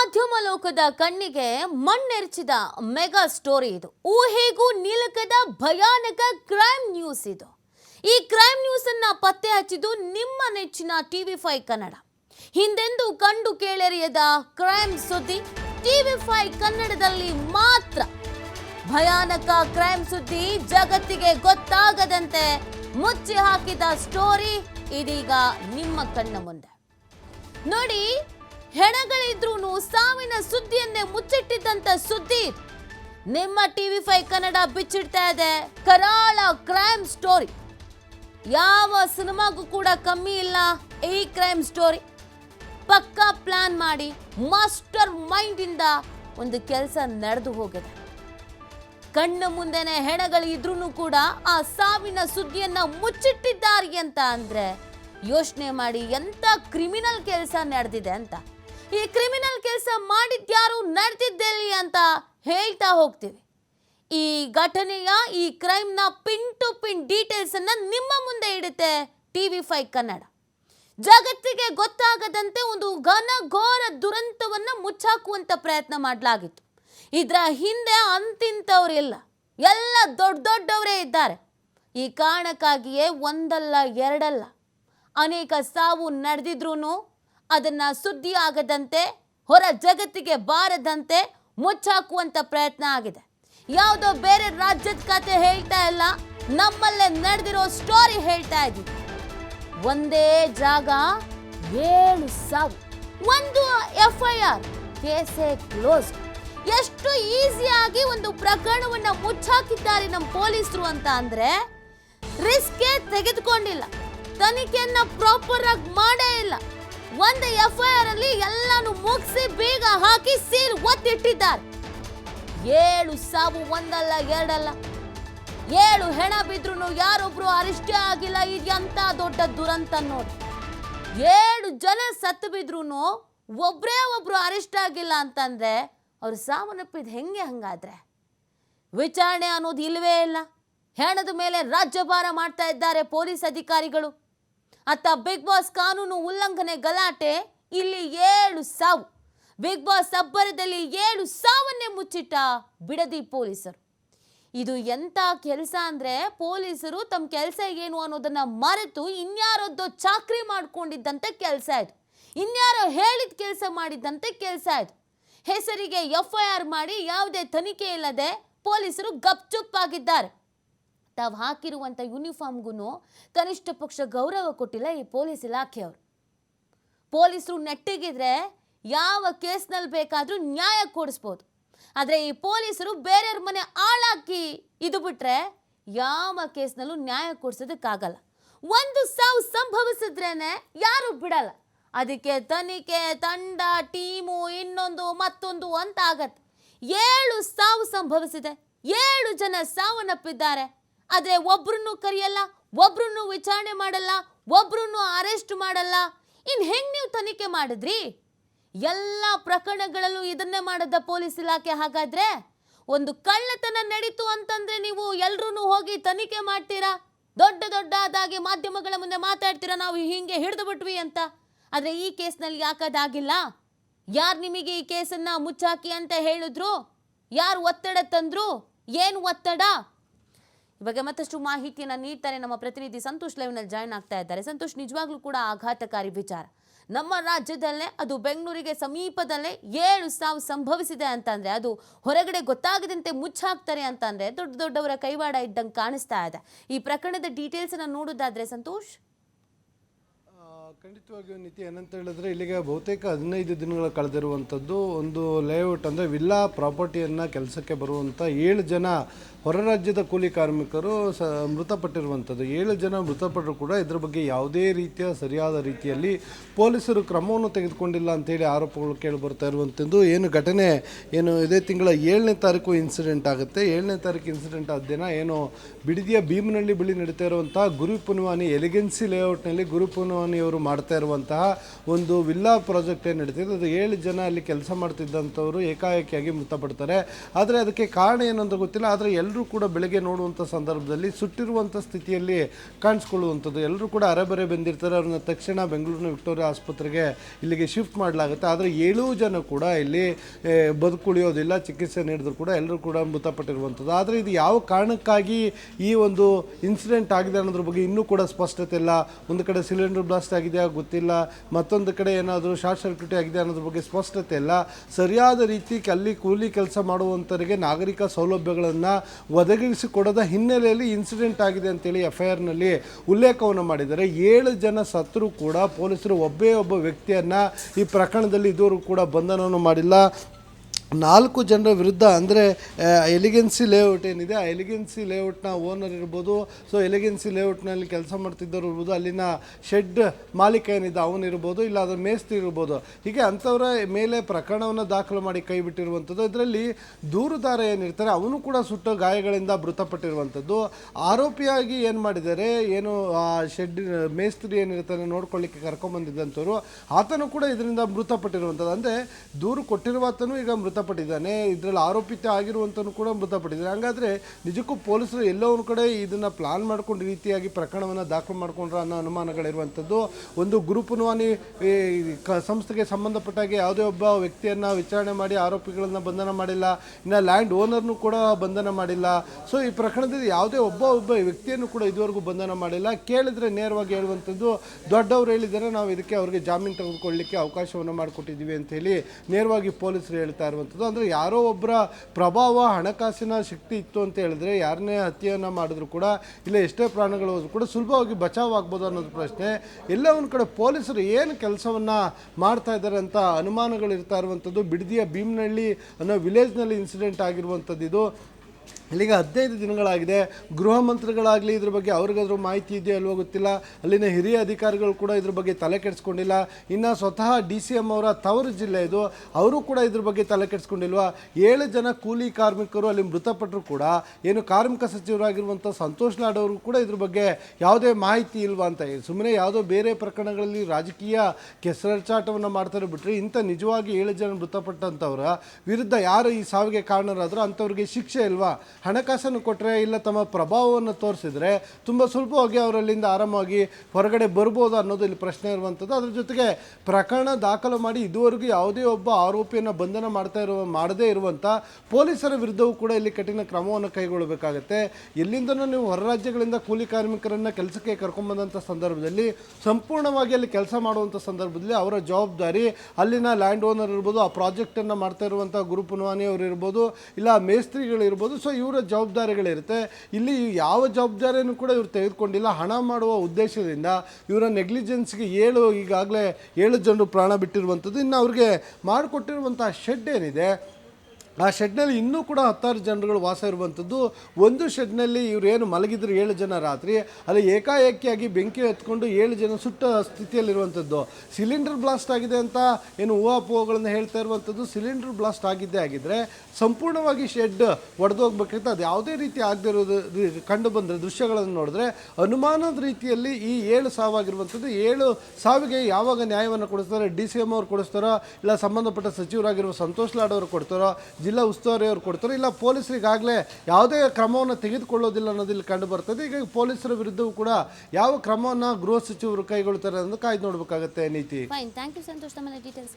ಮಾಧ್ಯಮ ಲೋಕದ ಕಣ್ಣಿಗೆ ಮಣ್ಣೆರಚಿದ ಮೆಗಾ ಸ್ಟೋರಿ ಇದು. ಊಹೆಗೂ ನಿಲುಕದ ಭಯಾನಕ ಕ್ರೈಮ್ ನ್ಯೂಸ್ ಇದು. ಈ ಕ್ರೈಮ್ ನ್ಯೂಸ್ ಅನ್ನ ಪತ್ತೆ ಹಚ್ಚಿದ್ದು ನಿಮ್ಮ ನೆಚ್ಚಿನ ಟಿವಿ ಫೈ ಕನ್ನಡ. ಹಿಂದೆಂದೂ ಕಂಡು ಕೇಳರಿಯದ ಕ್ರೈಮ್ ಸುದ್ದಿ ಟಿವಿ ಫೈ ಕನ್ನಡದಲ್ಲಿ ಮಾತ್ರ. ಭಯಾನಕ ಕ್ರೈಮ್ ಸುದ್ದಿ ಜಗತ್ತಿಗೆ ಗೊತ್ತಾಗದಂತೆ ಮುಚ್ಚಿ ಹಾಕಿದ ಸ್ಟೋರಿ ಇದೀಗ ನಿಮ್ಮ ಕಣ್ಣ ಮುಂದೆ. ನೋಡಿ ಹೆಣಗಳಿದ್ರೂ ಸಾವಿನ ಸುದ್ದಿಯನ್ನೇ ಮುಚ್ಚಿಟ್ಟಿದ್ದಂತ ಸುದ್ದಿ. ನಿಮ್ಮ ಟಿವಿ ಫೈ ಕನ್ನಡ ಬಿಚ್ಚಿಡ್ತಾ ಇದೆ. ಕರಾಳ ಕ್ರೈಮ್ ಸ್ಟೋರಿ. ಯಾವ ಸಿನಿಮಾಗೂ ಕೂಡ ಕಮ್ಮಿ ಇಲ್ಲ ಈ ಕ್ರೈಮ್ ಸ್ಟೋರಿ. ಪಕ್ಕಾ ಪ್ಲಾನ್ ಮಾಡಿ ಮಾಸ್ಟರ್ ಮೈಂಡ್ ಇಂದ ಒಂದು ಕೆಲಸ ನಡೆದು ಹೋಗಿದೆ. ಕಣ್ಣ ಮುಂದೆನೆ ಹೆಣಗಳು ಇದ್ರೂ ಕೂಡ ಆ ಸಾವಿನ ಸುದ್ದಿಯನ್ನ ಮುಚ್ಚಿಟ್ಟಿದ್ದಾರೆ ಅಂತ ಅಂದ್ರೆ ಯೋಚನೆ ಮಾಡಿ ಎಂತ ಕ್ರಿಮಿನಲ್ ಕೆಲಸ ನಡೆದಿದೆ ಅಂತ. ಈ ಕ್ರಿಮಿನಲ್ ಕೆಲಸ ಮಾಡಿದ್ಯಾರು ನಡೆದಿದ್ದೆಲ್ಲಿ ಅಂತ ಹೇಳ್ತಾ ಹೋಗ್ತೀವಿ. ಈ ಘಟನೆಯ ಈ ಕ್ರೈಮ್ನ ಪಿನ್ ಟು ಪಿನ್ ಡೀಟೇಲ್ಸ್ ಅನ್ನ ನಿಮ್ಮ ಮುಂದೆ ಇಡುತ್ತೆ ಟಿ ವಿ ಫೈವ್ ಕನ್ನಡ. ಜಗತ್ತಿಗೆ ಗೊತ್ತಾಗದಂತೆ ಒಂದು ಘನಘೋರ ದುರಂತವನ್ನ ಮುಚ್ಚಾಕುವಂತ ಪ್ರಯತ್ನ ಮಾಡಲಾಗಿತ್ತು. ಇದರ ಹಿಂದೆ ಅಂತಿಂತವರಿಲ್ಲ, ಎಲ್ಲ ದೊಡ್ಡ ದೊಡ್ಡವರೇ ಇದ್ದಾರೆ. ಈ ಕಾರಣಕ್ಕಾಗಿಯೇ ಒಂದಲ್ಲ ಎರಡಲ್ಲ, ಅನೇಕ ಸಾವು ನಡೆದಿದ್ರೂ ಅದನ್ನ ಸುದ್ದಿ ಆಗದಂತೆ, ಹೊರ ಜಗತ್ತಿಗೆ ಬಾರದಂತೆ ಮುಚ್ಚಾಕುವಂತ ಪ್ರಯತ್ನ ಆಗಿದೆ. ಯಾವುದೋ ಬೇರೆ ರಾಜ್ಯದ ಕತೆ ಹೇಳ್ತಾ ಇಲ್ಲ, ನಮ್ಮಲ್ಲೇ ನಡೆದಿರೋ ಸ್ಟೋರಿ ಹೇಳ್ತಾ ಇದ್ದೀವಿ. ಒಂದೇ ಜಾಗ, ಏಳು ಸಾವು. ಒಂದು ಎಫ್ ಐ ಆರ್ ಕೇಸೇ ಕ್ಲೋಸ್ ಎಷ್ಟು ಈಸಿಯಾಗಿ ಒಂದು ಪ್ರಕರಣವನ್ನ ಮುಚ್ಚಾಕಿದ್ದಾರೆ ನಮ್ಮ ಪೊಲೀಸರು ಅಂತ ಅಂದ್ರೆ ರಿಸ್ಕೇ ತೆಗೆದುಕೊಂಡಿಲ್ಲ. ತನಿಖೆಯನ್ನ ಪ್ರಾಪರ್ ಆಗಿ ಮಾಡೇ ಇಲ್ಲ. ಒಂದು ಎಫ್ಐಆರ್ ಅಲ್ಲಿ ಎಲ್ಲಾನು ಮುಗಿಸಿ ಬೀಗ ಹಾಕಿ ಸೀಲ್ ಒತ್ತಿಟ್ಟಿದ್ದಾರೆ ಏಳು ಸಾವು ಒಂದಲ್ಲ ಎರಡಲ್ಲ. ಏಳು ಹೆಣ ಬಿದ್ರು ಯಾರೊಬ್ರು ಅರಿಷ್ಟೇ ಆಗಿಲ್ಲ ಇದು ಎಂತ ದೊಡ್ಡ ದುರಂತ ನೋಡಿ. ಏಳು ಜನ ಸತ್ತು ಬಿದ್ರು ಒಬ್ರೇ ಒಬ್ರು ಅರೆಸ್ಟ್ ಆಗಿಲ್ಲ ಅಂತಂದ್ರೆ ಅವ್ರು ಸಾವನ್ನಪ್ಪಿದ್ ಹೆಂಗೆ ಹಂಗಾದ್ರೆ? ವಿಚಾರಣೆ ಅನ್ನೋದು ಇಲ್ಲವೇ ಇಲ್ಲ. ಹೆಣದ ಮೇಲೆ ರಾಜ್ಯಭಾರ ಮಾಡ್ತಾ ಇದ್ದಾರೆ ಪೊಲೀಸ್ ಅಧಿಕಾರಿಗಳು. ಅತ್ತ ಬಿಗ್ ಬಾಸ್ ಕಾನೂನು ಉಲ್ಲಂಘನೆ ಗಲಾಟೆ ಇಲ್ಲಿ ಏಳು ಸಾವು. ಬಿಗ್ ಬಾಸ್ ಅಬ್ಬರದಲ್ಲಿ ಏಳು ಸಾವನ್ನೇ ಮುಚ್ಚಿಟ್ಟ ಬಿಡದಿ ಪೊಲೀಸರು. ಇದು ಎಂತ ಕೆಲಸ ಅಂದ್ರೆ ಪೊಲೀಸರು ತಮ್ಮ ಕೆಲಸ ಏನು ಅನ್ನೋದನ್ನ ಮರೆತು ಇನ್ಯಾರೊದ್ದೋ ಚಾಕ್ರಿ ಮಾಡ್ಕೊಂಡಿದ್ದಂತೆ ಕೆಲಸ ಇದು. ಇನ್ಯಾರೋ ಹೇಳಿದ ಕೆಲಸ ಮಾಡಿದ್ದಂತೆ ಕೆಲಸ ಇದು. ಹೆಸರಿಗೆ ಎಫ್ ಐ ಆರ್ ಮಾಡಿ ಯಾವುದೇ ತನಿಖೆ ಇಲ್ಲದೆ ಪೊಲೀಸರು ಗಪ್ಚುಪ್ಪಾಗಿದ್ದಾರೆ ತಾವು ಹಾಕಿರುವಂಥ ಯೂನಿಫಾರ್ಮ್ಗೂ ಕನಿಷ್ಠ ಪಕ್ಷ ಗೌರವ ಕೊಟ್ಟಿಲ್ಲ ಈ ಪೊಲೀಸ್ ಇಲಾಖೆಯವರು. ಪೊಲೀಸರು ನೆಟ್ಟಿಗಿದ್ರೆ ಯಾವ ಕೇಸ್ನಲ್ಲಿ ಬೇಕಾದರೂ ನ್ಯಾಯ ಕೊಡಿಸ್ಬೋದು. ಆದರೆ ಈ ಪೊಲೀಸರು ಬೇರೆಯವ್ರ ಮನೆ ಆಳಾಕಿ ಇದು ಬಿಟ್ರೆ ಯಾವ ಕೇಸ್ನಲ್ಲೂ ನ್ಯಾಯ ಕೊಡಿಸೋದಕ್ಕಾಗಲ್ಲ. ಒಂದು ಸಾವು ಸಂಭವಿಸಿದ್ರೇ ಯಾರು ಬಿಡಲ್ಲ. ಅದಕ್ಕೆ ತನಿಖೆ, ತಂಡ, ಟೀಮು ಇನ್ನೊಂದು ಮತ್ತೊಂದು ಅಂತ ಆಗತ್ತೆ. ಏಳು ಸಾವು ಸಂಭವಿಸಿದೆ. ಏಳು ಜನ ಸಾವನ್ನಪ್ಪಿದ್ದಾರೆ. ಆದರೆ ಒಬ್ರನ್ನು ಕರೆಯಲ್ಲ, ಒಬ್ರನ್ನು ವಿಚಾರಣೆ ಮಾಡಲ್ಲ, ಒಬ್ರನ್ನು ಅರೆಸ್ಟ್ ಮಾಡಲ್ಲ. ಇನ್ನು ಹೆಂಗೆ ನೀವು ತನಿಖೆ ಮಾಡಿದ್ರಿ? ಎಲ್ಲ ಪ್ರಕರಣಗಳಲ್ಲೂ ಇದನ್ನೇ ಮಾಡದ ಪೊಲೀಸ್ ಇಲಾಖೆ ಹಾಗಾದ್ರೆ? ಒಂದು ಕಳ್ಳತನ ನಡೀತು ಅಂತಂದ್ರೆ ನೀವು ಎಲ್ರೂ ಹೋಗಿ ತನಿಖೆ ಮಾಡ್ತೀರಾ? ದೊಡ್ಡ ದೊಡ್ಡದಾಗಿ ಮಾಧ್ಯಮಗಳ ಮುಂದೆ ಮಾತಾಡ್ತೀರಾ? ನಾವು ಹಿಂಗೆ ಹಿಡಿದು ಬಿಟ್ವಿ ಅಂತ. ಆದ್ರೆ ಈ ಕೇಸ್ನಲ್ಲಿ ಯಾಕದಾಗಿಲ್ಲ? ಯಾರು ನಿಮಗೆ ಈ ಕೇಸನ್ನ ಮುಚ್ಚಾಕಿ ಅಂತ ಹೇಳಿದ್ರು? ಯಾರು ಒತ್ತಡ ತಂದ್ರು? ಏನು ಒತ್ತಡ? ಬಗ್ಗೆ ಮತ್ತಷ್ಟು ಮಾಹಿತಿಯನ್ನು ನೀಡ್ತಾರೆ ನಮ್ಮ ಪ್ರತಿನಿಧಿ ಸಂತೋಷ್ ಲೈವ್ನಲ್ಲಿ ಜಾಯ್ನ್ ಆಗ್ತಾ ಇದ್ದಾರೆ. ಸಂತೋಷ್, ನಿಜವಾಗ್ಲೂ ಕೂಡ ಆಘಾತಕಾರಿ ವಿಚಾರ. ನಮ್ಮ ರಾಜ್ಯದಲ್ಲೇ, ಅದು ಬೆಂಗಳೂರಿಗೆ ಸಮೀಪದಲ್ಲೇ ಏಳು ಸಾವು ಸಂಭವಿಸಿದೆ ಅಂತಂದರೆ, ಅದು ಹೊರಗಡೆ ಗೊತ್ತಾಗದಂತೆ ಮುಚ್ಚಾಕ್ತಾರೆ ಅಂತಂದರೆ, ದೊಡ್ಡ ದೊಡ್ಡವರ ಕೈವಾಡ ಇದ್ದಂಗೆ ಕಾಣಿಸ್ತಾ ಇದೆ. ಈ ಪ್ರಕರಣದ ಡೀಟೇಲ್ಸ್ ನೋಡೋದಾದರೆ ಸಂತೋಷ್ ಖಂಡಿತವಾಗಿಯೂ ನೀತಿ ಏನಂತ ಹೇಳಿದ್ರೆ ಇಲ್ಲಿಗೆ ಬಹುತೇಕ ಹದಿನೈದು ದಿನಗಳು ಕಳೆದಿರುವಂಥದ್ದು ಒಂದು ಲೇಔಟ್ ಅಂದರೆ ವಿಲ್ಲಾ ಪ್ರಾಪರ್ಟಿಯನ್ನು ಕೆಲಸಕ್ಕೆ ಬರುವಂಥ ಏಳು ಜನ ಹೊರ ರಾಜ್ಯದ ಕೂಲಿ ಕಾರ್ಮಿಕರು ಸ ಮೃತಪಟ್ಟಿರುವಂಥದ್ದು. ಏಳು ಜನ ಮೃತಪಟ್ಟರು ಕೂಡ ಇದರ ಬಗ್ಗೆ ಯಾವುದೇ ರೀತಿಯ ಸರಿಯಾದ ರೀತಿಯಲ್ಲಿ ಪೊಲೀಸರು ಕ್ರಮವನ್ನು ತೆಗೆದುಕೊಂಡಿಲ್ಲ ಅಂತೇಳಿ ಆರೋಪಗಳು ಕೇಳಿ ಬರ್ತಾ ಇರುವಂಥದ್ದು. ಏನು ಘಟನೆ, ಏನು ಇದೇ ತಿಂಗಳ ಏಳನೇ ತಾರೀಕು ಇನ್ಸಿಡೆಂಟ್ ಆಗುತ್ತೆ. ಏಳನೇ ತಾರೀಕು ಇನ್ಸಿಡೆಂಟ್ ಆದ ದಿನ ಏನು ಬಿಡದಿಯ ಭೀಮನಹಳ್ಳಿ ಬಳಿ ನಡೀತಾ ಇರುವಂಥ ಗುರು ಪುನವಾನಿ ಎಲಿಗೆನ್ಸಿ ಲೇಔಟ್ನಲ್ಲಿ ಗುರು ಪುನವಾನಿ ಅವರು ಮಾಡ್ತಾ ಇರುವಂತಹ ಒಂದು ವಿಲ್ಲಾ ಪ್ರಾಜೆಕ್ಟ್ ಏನು ನಡೀತಿದೆ, ಅದು ಏಳು ಜನ ಅಲ್ಲಿ ಕೆಲಸ ಮಾಡ್ತಿದ್ದಂಥವರು ಏಕಾಏಕಿಯಾಗಿ ಮೃತಪಡ್ತಾರೆ. ಆದರೆ ಅದಕ್ಕೆ ಕಾರಣ ಏನಂತ ಗೊತ್ತಿಲ್ಲ, ಆದರೆ ಎಲ್ಲರೂ ಕೂಡ ಬೆಳಗ್ಗೆ ನೋಡುವಂಥ ಸಂದರ್ಭದಲ್ಲಿ ಸುಟ್ಟಿರುವಂಥ ಸ್ಥಿತಿಯಲ್ಲಿ ಕಾಣಿಸ್ಕೊಳ್ಳುವಂಥದ್ದು. ಎಲ್ಲರೂ ಕೂಡ ಅರೆಬರೆ ಬಂದಿರ್ತಾರೆ, ಅವ್ರನ್ನ ತಕ್ಷಣ ಬೆಂಗಳೂರಿನ ವಿಕ್ಟೋರಿಯಾ ಆಸ್ಪತ್ರೆಗೆ ಇಲ್ಲಿಗೆ ಶಿಫ್ಟ್ ಮಾಡಲಾಗುತ್ತೆ. ಆದರೆ ಏಳು ಜನ ಕೂಡ ಇಲ್ಲಿ ಬದುಕುಳಿಯೋದಿಲ್ಲ, ಚಿಕಿತ್ಸೆ ನೀಡಿದ್ರು ಕೂಡ ಎಲ್ಲರೂ ಕೂಡ ಮೃತಪಟ್ಟಿರುವಂಥದ್ದು. ಆದರೆ ಇದು ಯಾವ ಕಾರಣಕ್ಕಾಗಿ ಈ ಒಂದು ಇನ್ಸಿಡೆಂಟ್ ಆಗಿದೆ ಅನ್ನೋದ್ರ ಬಗ್ಗೆ ಇನ್ನೂ ಕೂಡ ಸ್ಪಷ್ಟತೆ ಇಲ್ಲ. ಒಂದು ಕಡೆ ಸಿಲಿಂಡರ್ ಬ್ಲಾಸ್ಟ್ ಆಗಿದೆಯಾ ಗೊತ್ತಿಲ್ಲ. ಮತ್ತೊಂದು ಕಡೆ ಏನಾದರೂ ಶಾರ್ಟ್ ಸರ್ಕ್ಯೂಟ್ ಆಗಿದೆ ಅನ್ನೋದ್ರ ಬಗ್ಗೆ ಸ್ಪಷ್ಟತೆ ಇಲ್ಲ. ಸರಿಯಾದ ರೀತಿ ಅಲ್ಲಿ ಕೂಲಿ ಕೆಲಸ ಮಾಡುವಂಥವರಿಗೆ ನಾಗರಿಕ ಸೌಲಭ್ಯಗಳನ್ನು ಒದಗಿಸಿಕೊಡದ ಹಿನ್ನೆಲೆಯಲ್ಲಿ ಇನ್ಸಿಡೆಂಟ್ ಆಗಿದೆ ಅಂತೇಳಿ ಎಫ್ ಐ ಆರ್ನಲ್ಲಿ ಉಲ್ಲೇಖವನ್ನು ಮಾಡಿದ್ದಾರೆ. ಏಳು ಜನ ಸತ್ತರೂ ಕೂಡ ಪೊಲೀಸರು ಒಬ್ಬೇ ಒಬ್ಬ ವ್ಯಕ್ತಿಯನ್ನು ಈ ಪ್ರಕರಣದಲ್ಲಿ ಇದುವರೆಗೂ ಕೂಡ ಬಂಧನವನ್ನು ಮಾಡಿಲ್ಲ. ನಾಲ್ಕು ಜನರ ವಿರುದ್ಧ, ಅಂದರೆ ಎಲಿಗೆನ್ಸಿ ಲೇಔಟ್ ಏನಿದೆ, ಆ ಎಲಿಗೆನ್ಸಿ ಲೇಔಟ್ನ ಓನರ್ ಇರ್ಬೋದು ಸೊ ಎಲಿಗೆನ್ಸಿ ಲೇಔಟ್ನಲ್ಲಿ ಕೆಲಸ ಮಾಡ್ತಿದ್ದವರು ಇರ್ಬೋದು, ಅಲ್ಲಿನ ಶೆಡ್ ಮಾಲೀಕ ಏನಿದೆ ಅವನಿರ್ಬೋದು ಇಲ್ಲ ಅದರ ಮೇಸ್ತ್ರಿ ಇರ್ಬೋದು. ಹೀಗೆ ಅಂಥವರ ಮೇಲೆ ಪ್ರಕರಣವನ್ನು ದಾಖಲು ಮಾಡಿ ಕೈ ಬಿಟ್ಟಿರುವಂಥದ್ದು. ಇದರಲ್ಲಿ ದೂರುದಾರ ಏನಿರ್ತಾರೆ, ಅವನು ಕೂಡ ಸುಟ್ಟ ಗಾಯಗಳಿಂದ ಮೃತಪಟ್ಟಿರುವಂಥದ್ದು. ಆರೋಪಿಯಾಗಿ ಏನು ಮಾಡಿದ್ದಾರೆ, ಏನು, ಆ ಶೆಡ್ ಮೇಸ್ತ್ರಿ ಏನಿರ್ತಾನೆ ನೋಡ್ಕೊಳ್ಳಿಕ್ಕೆ ಕರ್ಕೊಂಬಂದಿದ್ದಂಥವ್ರು, ಆತನು ಕೂಡ ಇದರಿಂದ ಮೃತಪಟ್ಟಿರುವಂಥದ್ದು. ಅಂದರೆ, ದೂರು ಕೊಟ್ಟಿರುವಾತನು ಈಗ ಮೃತಪಟ್ಟಿದ್ದಾನೆ. ಇದರಲ್ಲಿ ಆರೋಪಿತ ಆಗಿರುವಂಥನು ಕೂಡ ಮೃತಪಟ್ಟಿದ್ದಾನೆ. ಹಂಗಾದ್ರೆ ನಿಜಕ್ಕೂ ಪೊಲೀಸರು ಎಲ್ಲೋ ಒಂದು ಕಡೆ ಇದನ್ನ ಪ್ಲಾನ್ ಮಾಡ್ಕೊಂಡು ರೀತಿಯಾಗಿ ಪ್ರಕರಣವನ್ನು ದಾಖಲು ಮಾಡಿಕೊಂಡ್ರ ಅನ್ನೋ ಅನುಮಾನಗಳಿರುವಂಥದ್ದು ಒಂದು ಗ್ರೂಪ್ನವಾನಿ ಕ ಸಂಸ್ಥೆಗೆ ಸಂಬಂಧಪಟ್ಟಾಗೆ ಯಾವುದೇ ಒಬ್ಬ ವ್ಯಕ್ತಿಯನ್ನು ವಿಚಾರಣೆ ಮಾಡಿ ಆರೋಪಿಗಳನ್ನು ಬಂಧನ ಮಾಡಿಲ್ಲ. ಇನ್ನು ಲ್ಯಾಂಡ್ ಓನರ್ನು ಕೂಡ ಬಂಧನ ಮಾಡಿಲ್ಲ. ಸೊ ಈ ಪ್ರಕರಣದಲ್ಲಿ ಯಾವುದೇ ಒಬ್ಬ ಒಬ್ಬ ವ್ಯಕ್ತಿಯನ್ನು ಕೂಡ ಇದುವರೆಗೂ ಬಂಧನ ಮಾಡಿಲ್ಲ. ಕೇಳಿದ್ರೆ ನೇರವಾಗಿ ಹೇಳುವಂಥದ್ದು ದೊಡ್ಡವರು ಹೇಳಿದರೆ ನಾವು ಇದಕ್ಕೆ ಅವರಿಗೆ ಜಾಮೀನು ತೆಗೆದುಕೊಳ್ಳಲಿಕ್ಕೆ ಅವಕಾಶವನ್ನು ಮಾಡಿಕೊಟ್ಟಿದ್ದೀವಿ ಅಂತ ಹೇಳಿ ನೇರವಾಗಿ ಪೊಲೀಸರು ಹೇಳ್ತಾ ಇರುವಂಥದ್ದು ಅಂದರೆ ಯಾರೋ ಒಬ್ಬರ ಪ್ರಭಾವ, ಹಣಕಾಸಿನ ಶಕ್ತಿ ಇತ್ತು ಅಂತ ಹೇಳಿದ್ರೆ ಯಾರನ್ನೇ ಹತ್ಯೆಯನ್ನು ಮಾಡಿದ್ರು ಕೂಡ ಇಲ್ಲ ಎಷ್ಟೇ ಪ್ರಾಣಗಳು ಹೋದ್ರು ಕೂಡ ಸುಲಭವಾಗಿ ಬಚಾವ್ ಆಗ್ಬೋದು ಅನ್ನೋದು ಪ್ರಶ್ನೆ. ಎಲ್ಲ ಒಂದು ಕಡೆ ಪೊಲೀಸರು ಏನು ಕೆಲಸವನ್ನು ಮಾಡ್ತಾ ಇದ್ದಾರೆ ಅಂತ ಅನುಮಾನಗಳು ಇರ್ತಾ ಇರುವಂಥದ್ದು ಬಿಡದಿಯ ಭೀಮನಹಳ್ಳಿ ಅನ್ನೋ ವಿಲೇಜ್ನಲ್ಲಿ ಇನ್ಸಿಡೆಂಟ್ ಆಗಿರುವಂಥದ್ದು ಇದು. ಇಲ್ಲಿಗೆ ಹದಿನೈದು ದಿನಗಳಾಗಿದೆ. ಗೃಹ ಮಂತ್ರಿಗಳಾಗಲಿ ಇದ್ರ ಬಗ್ಗೆ ಅವ್ರಿಗಾದ್ರೂ ಮಾಹಿತಿ ಇದೆಯೋ ಅಲ್ವೋ ಗೊತ್ತಿಲ್ಲ. ಅಲ್ಲಿನ ಹಿರಿಯ ಅಧಿಕಾರಿಗಳು ಕೂಡ ಇದ್ರ ಬಗ್ಗೆ ತಲೆ ಕೆಡಿಸ್ಕೊಂಡಿಲ್ಲ. ಇನ್ನು ಸ್ವತಃ ಡಿ ಸಿ ಎಂ ಅವರ ತವರು ಜಿಲ್ಲೆ ಇದು. ಅವರು ಕೂಡ ಇದ್ರ ಬಗ್ಗೆ ತಲೆ ಕೆಡಿಸ್ಕೊಂಡಿಲ್ವಾ? ಏಳು ಜನ ಕೂಲಿ ಕಾರ್ಮಿಕರು ಅಲ್ಲಿ ಮೃತಪಟ್ಟರು ಕೂಡ, ಏನು ಕಾರ್ಮಿಕ ಸಚಿವರಾಗಿರುವಂಥ ಸಂತೋಷ್ ಲಾಡ್ ಅವರು ಕೂಡ ಇದ್ರ ಬಗ್ಗೆ ಯಾವುದೇ ಮಾಹಿತಿ ಇಲ್ವಾ ಅಂತ ಸುಮ್ಮನೆ ಯಾವುದೋ ಬೇರೆ ಪ್ರಕರಣಗಳಲ್ಲಿ ರಾಜಕೀಯ ಕೆಸರಚಾಟವನ್ನು ಮಾಡ್ತಾರೆ ಬಿಟ್ಟರೆ ಇಂಥ ನಿಜವಾಗಿ ಏಳು ಜನ ಮೃತಪಟ್ಟಂಥವ್ರ ವಿರುದ್ಧ ಯಾರು ಈ ಸಾವಿಗೆ ಕಾರಣರಾದರೂ ಅಂಥವ್ರಿಗೆ ಶಿಕ್ಷೆ ಇಲ್ವಾ? ಹಣಕಾಸನ್ನು ಕೊಟ್ಟರೆ ಇಲ್ಲ ತಮ್ಮ ಪ್ರಭಾವವನ್ನು ತೋರಿಸಿದ್ರೆ ತುಂಬ ಸುಲಭವಾಗಿ ಅವರಲ್ಲಿಂದ ಆರಾಮಾಗಿ ಹೊರಗಡೆ ಬರ್ಬೋದು ಅನ್ನೋದು ಇಲ್ಲಿ ಪ್ರಶ್ನೆ ಇರುವಂಥದ್ದು. ಅದ್ರ ಜೊತೆಗೆ ಪ್ರಕರಣ ದಾಖಲು ಮಾಡಿ ಇದುವರೆಗೂ ಯಾವುದೇ ಒಬ್ಬ ಆರೋಪಿಯನ್ನು ಬಂಧನ ಮಾಡ್ತಾ ಇರುವ, ಮಾಡದೇ ಇರುವಂಥ ಪೊಲೀಸರ ವಿರುದ್ಧವೂ ಕೂಡ ಇಲ್ಲಿ ಕಠಿಣ ಕ್ರಮವನ್ನು ಕೈಗೊಳ್ಳಬೇಕಾಗತ್ತೆ. ಎಲ್ಲಿಂದನೂ ನೀವು ಹೊರ ರಾಜ್ಯಗಳಿಂದ ಕೂಲಿ ಕಾರ್ಮಿಕರನ್ನು ಕೆಲಸಕ್ಕೆ ಕರ್ಕೊಂಡ್ಬಂದಂಥ ಸಂದರ್ಭದಲ್ಲಿ, ಸಂಪೂರ್ಣವಾಗಿ ಅಲ್ಲಿ ಕೆಲಸ ಮಾಡುವಂಥ ಸಂದರ್ಭದಲ್ಲಿ ಅವರ ಜವಾಬ್ದಾರಿ, ಅಲ್ಲಿನ ಲ್ಯಾಂಡ್ ಓನರ್ ಇರ್ಬೋದು, ಆ ಪ್ರಾಜೆಕ್ಟನ್ನು ಮಾಡ್ತಾ ಇರುವಂಥ ಗುರುಪುನವಾನಿ ಅವರು ಇರ್ಬೋದು, ಇಲ್ಲ ಮೇಸ್ತ್ರಿಗಳು ಇರ್ಬೋದು ಸೊ ಇವರ ಜವಾಬ್ದಾರಿಗಳಿರುತ್ತೆ. ಇಲ್ಲಿ ಯಾವ ಜವಾಬ್ದಾರಿಯನ್ನು ಕೂಡ ಇವರು ತೆಗೆದುಕೊಂಡಿಲ್ಲ. ಹಣ ಮಾಡುವ ಉದ್ದೇಶದಿಂದ ಇವರ ನೆಗ್ಲಿಜೆನ್ಸ್ಗೆ ಏಳು, ಈಗಾಗಲೇ ಏಳು ಜನರು ಪ್ರಾಣ ಬಿಟ್ಟಿರುವಂಥದ್ದು. ಇನ್ನು ಅವ್ರಿಗೆ ಮಾಡಿಕೊಟ್ಟಿರುವಂಥ ಶೆಡ್ ಏನಿದೆ ಆ ಶೆಡ್ನಲ್ಲಿ ಇನ್ನೂ ಕೂಡ ಹತ್ತಾರು ಜನರುಗಳು ವಾಸ ಇರುವಂಥದ್ದು. ಒಂದು ಶೆಡ್ನಲ್ಲಿ ಇವ್ರು ಏನು ಮಲಗಿದ್ರು ಏಳು ಜನ ರಾತ್ರಿ, ಅಲ್ಲಿ ಏಕಾಏಕಿಯಾಗಿ ಬೆಂಕಿ ಹತ್ಕೊಂಡು ಏಳು ಜನ ಸುಟ್ಟ ಸ್ಥಿತಿಯಲ್ಲಿರುವಂಥದ್ದು. ಸಿಲಿಂಡರ್ ಬ್ಲಾಸ್ಟ್ ಆಗಿದೆ ಅಂತ ಏನು ಊಹಾಪೋಹಗಳನ್ನು ಹೇಳ್ತಾ ಇರುವಂಥದ್ದು ಸಿಲಿಂಡರ್ ಬ್ಲಾಸ್ಟ್ ಆಗಿದ್ದೇ ಆಗಿದ್ದರೆ ಸಂಪೂರ್ಣವಾಗಿ ಶೆಡ್ ಒಡೆದೋಗ್ಬೇಕಿತ್ತು ಅದು ಯಾವುದೇ ರೀತಿ ಆಗದಿರೋದು ಕಂಡು ಬಂದರೆ, ದೃಶ್ಯಗಳನ್ನು ನೋಡಿದ್ರೆ ಅನುಮಾನದ ರೀತಿಯಲ್ಲಿ ಈ ಏಳು ಸಾವಾಗಿರುವಂಥದ್ದು. ಏಳು ಸಾವಿಗೆ ಯಾವಾಗ ನ್ಯಾಯವನ್ನು ಕೊಡಿಸ್ತಾರೆ? ಡಿ ಸಿ ಎಂ ಅವ್ರು ಕೊಡಿಸ್ತಾರೋ? ಇಲ್ಲ ಸಂಬಂಧಪಟ್ಟ ಸಚಿವರಾಗಿರುವ ಸಂತೋಷ್ ಲಾಡ್ ಅವರು ಕೊಡ್ತಾರೋ? ಜಿಲ್ಲಾ ಉಸ್ತುವಾರಿ ಅವರು ಕೊಡ್ತಾರೆ, ಇಲ್ಲ ಪೊಲೀಸರಿಗಾಗಲೇ ಯಾವುದೇ ಕ್ರಮವನ್ನು ತೆಗೆದುಕೊಳ್ಳೋದಿಲ್ಲ ಅನ್ನೋದು ಇಲ್ಲಿ ಕಂಡು ಬರ್ತದೆ. ಈಗ ಪೊಲೀಸರ ವಿರುದ್ಧವೂ ಕೂಡ ಯಾವ ಕ್ರಮವನ್ನು ಗೃಹ ಸಚಿವರು ಕೈಗೊಳ್ತಾರೆ ಅನ್ನೋದು ಕಾಯ್ದು ನೋಡಬೇಕಾಗತ್ತೆ ನೀತಿ. ಥ್ಯಾಂಕ್ ಯು ಸಂತೋಷ್ ತಮ್ಮ ಡೀಟೇಲ್ಸ್